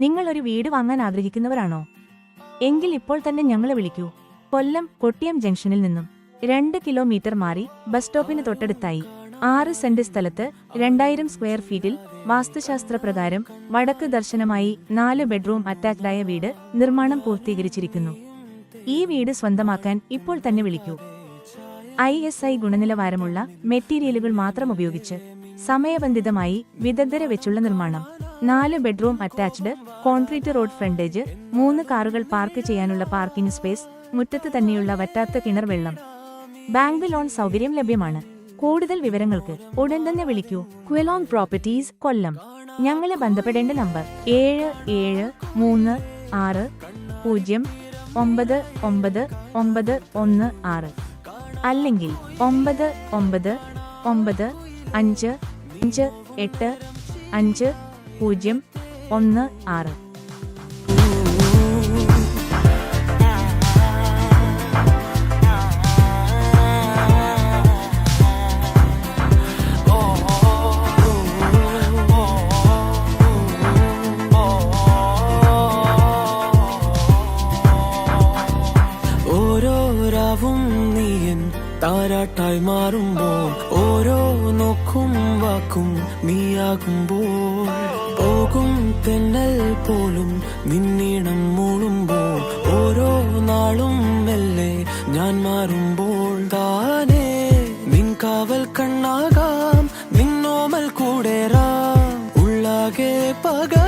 നിങ്ങൾ ഒരു വീട് വാങ്ങാൻ ആഗ്രഹിക്കുന്നവരാണോ? എങ്കിൽ ഇപ്പോൾ തന്നെ ഞങ്ങളെ വിളിക്കൂ. കൊല്ലം കൊട്ടിയം ജംഗ്ഷനിൽ നിന്നും രണ്ട് കിലോമീറ്റർ മാറി ബസ് സ്റ്റോപ്പിന് തൊട്ടടുത്തായി ആറ് സെന്റ് സ്ഥലത്ത് രണ്ടായിരം സ്ക്വയർ ഫീറ്റിൽ വാസ്തുശാസ്ത്രപ്രകാരം വടക്ക് ദർശനമായി നാല് ബെഡ്റൂം അറ്റാച്ച്ഡായ വീട് നിർമ്മാണം പൂർത്തീകരിച്ചിരിക്കുന്നു. ഈ വീട് സ്വന്തമാക്കാൻ ഇപ്പോൾ തന്നെ വിളിക്കൂ. ഐ എസ് ഐ ഗുണനിലവാരമുള്ള മെറ്റീരിയലുകൾ മാത്രം ഉപയോഗിച്ച് സമയബന്ധിതമായി വിദഗ്ധരെ വെച്ചുള്ള നിർമ്മാണം. നാല് bedroom attached concrete road frontage മൂന്ന് കാറുകൾ പാർക്ക് ചെയ്യാനുള്ള പാർക്കിംഗ് സ്പേസ് മുറ്റത്ത് തന്നെയുള്ള വറ്റാത്ത കിണർ വെള്ളം. ബാങ്ക് ലോൺ സൗകര്യം ലഭ്യമാണ്. കൂടുതൽ വിവരങ്ങൾക്ക് ഉടൻ തന്നെ വിളിക്കൂ. ക്വലോങ് പ്രോപ്പർട്ടീസ് കൊല്ലം. ഞങ്ങളെ ബന്ധപ്പെടേണ്ട നമ്പർ ഏഴ് ഏഴ് മൂന്ന് ആറ് പൂജ്യം ഒമ്പത് ഒമ്പത് ഒമ്പത് ഒന്ന് ആറ്. അല്ലെങ്കിൽ ഒമ്പത് ഒമ്പത് ഒമ്പത് അഞ്ച് അഞ്ച് എട്ട് അഞ്ച് പൂജ്യം ഒന്ന് ആറ്. ഓരോ രാവും നീയൻ താരാട്ടായി മാറുമ്പോൾ ഓരോ നോക്കും വാക്കും നീയാകുമ്പോൾ. പോകും തെന്നൽ പോലും നിന്നീണം മൂളുമ്പോൾ ഓരോ നാളും മെല്ലെ ഞാൻ മാറുമ്പോൾ താനേ. നിൻ കാവൽ കണ്ണാകാം നിന്നോമൽ കൂടെറാം. ഉള്ളാകെ പകാം